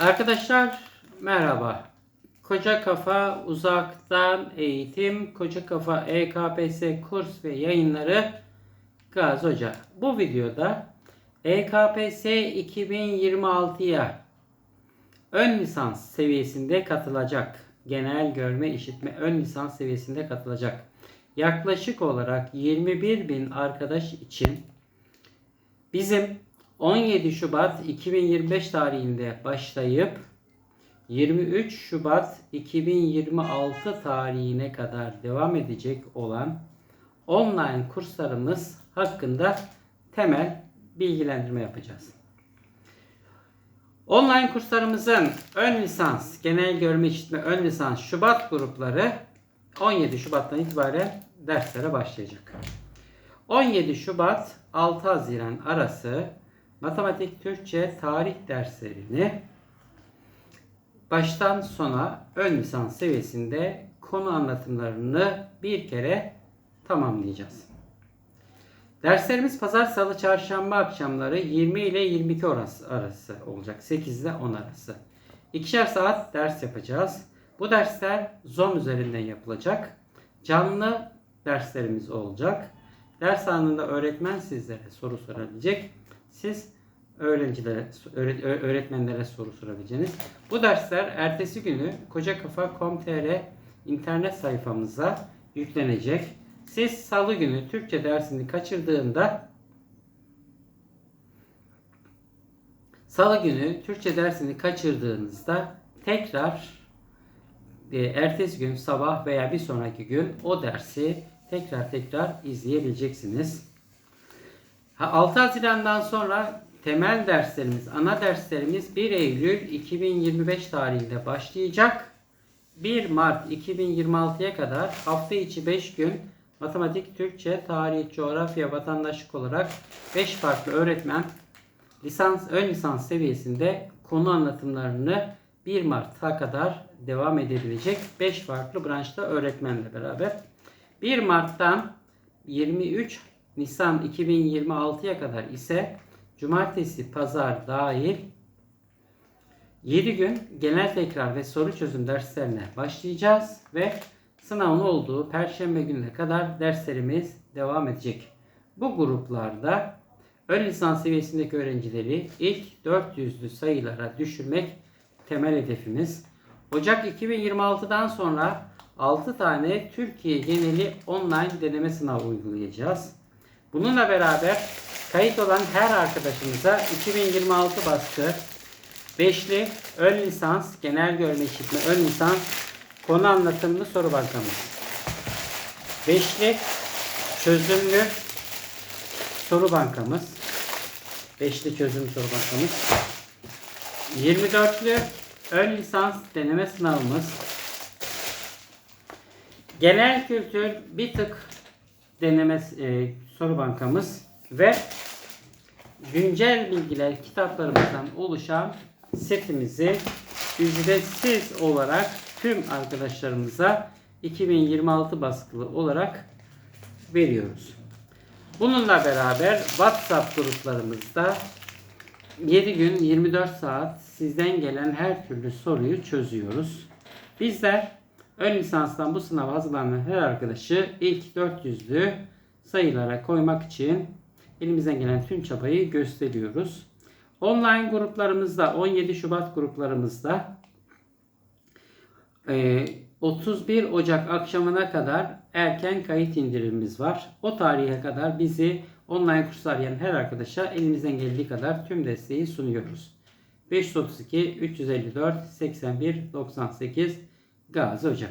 Arkadaşlar merhaba. Koca Kafa Uzaktan Eğitim, Koca Kafa EKPS kurs ve yayınları Gazi Hoca. Bu videoda EKPS 2026'ya ön lisans seviyesinde katılacak. Genel görme işitme ön lisans seviyesinde katılacak. Yaklaşık olarak 21 bin arkadaş için bizim 17 Şubat 2025 tarihinde başlayıp 23 Şubat 2026 tarihine kadar devam edecek olan online kurslarımız hakkında temel bilgilendirme yapacağız. Online kurslarımızın ön lisans, genel görme işitme ön lisans Şubat grupları 17 Şubat'tan itibaren derslere başlayacak. 17 Şubat 6 Haziran arası matematik, Türkçe, tarih derslerini baştan sona ön lisans seviyesinde konu anlatımlarını bir kere tamamlayacağız. Derslerimiz pazar, salı, çarşamba akşamları 20 ile 22 orası arası olacak. 8 ile 10 arası. İkişer saat ders yapacağız. Bu dersler Zoom üzerinden yapılacak. Canlı derslerimiz olacak. Ders anında öğretmen sizlere soru sorabilecek. Siz öğrencilere, öğretmenlere soru sorabileceğiniz. Bu dersler ertesi günü kocakafa.com.tr internet sayfamıza yüklenecek. Siz salı günü Türkçe dersini kaçırdığında salı günü Türkçe dersini kaçırdığınızda tekrar e, ertesi gün sabah veya bir sonraki gün o dersi tekrar tekrar izleyebileceksiniz. Ha, 6 Haziran'dan sonra temel derslerimiz, ana derslerimiz 1 Eylül 2025 tarihinde başlayacak. 1 Mart 2026'ya kadar hafta içi 5 gün matematik, Türkçe, tarih, coğrafya, vatandaşlık olarak 5 farklı öğretmen lisans, ön lisans seviyesinde konu anlatımlarını 1 Mart'a kadar devam edebilecek 5 farklı branşta öğretmenle beraber. 1 Mart'tan 23 Nisan 2026'ya kadar ise cumartesi, pazar dahil 7 gün genel tekrar ve soru çözüm derslerine başlayacağız ve sınavın olduğu perşembe gününe kadar derslerimiz devam edecek. Bu gruplarda ön lisans seviyesindeki öğrencileri ilk 400'lü sayılara düşürmek temel hedefimiz. Ocak 2026'dan sonra 6 tane Türkiye geneli online deneme sınavı uygulayacağız. Bununla beraber kayıt olan her arkadaşımıza 2026 baskı 5'li ön lisans, genel görme işitme ön lisans konu anlatımlı soru bankamız. 5'li çözümlü soru bankamız. 5'li çözüm soru bankamız. 24'lü ön lisans deneme sınavımız. Genel kültür bir tık deneme e, soru bankamız ve güncel bilgiler kitaplarımızdan oluşan setimizi ücretsiz olarak tüm arkadaşlarımıza 2026 baskılı olarak veriyoruz. Bununla beraber WhatsApp gruplarımızda 7 gün 24 saat sizden gelen her türlü soruyu çözüyoruz. Bizler ön lisanstan bu sınava hazırlanan her arkadaşı ilk 400'lü sayılara koymak için elimizden gelen tüm çabayı gösteriyoruz. Online gruplarımızda 17 Şubat gruplarımızda e, 31 Ocak akşamına kadar erken kayıt indirimimiz var. O tarihe kadar bizi online kurs arayan her arkadaşa elimizden geldiği kadar tüm desteği sunuyoruz. 532 354 81 98 Gazi Hoca.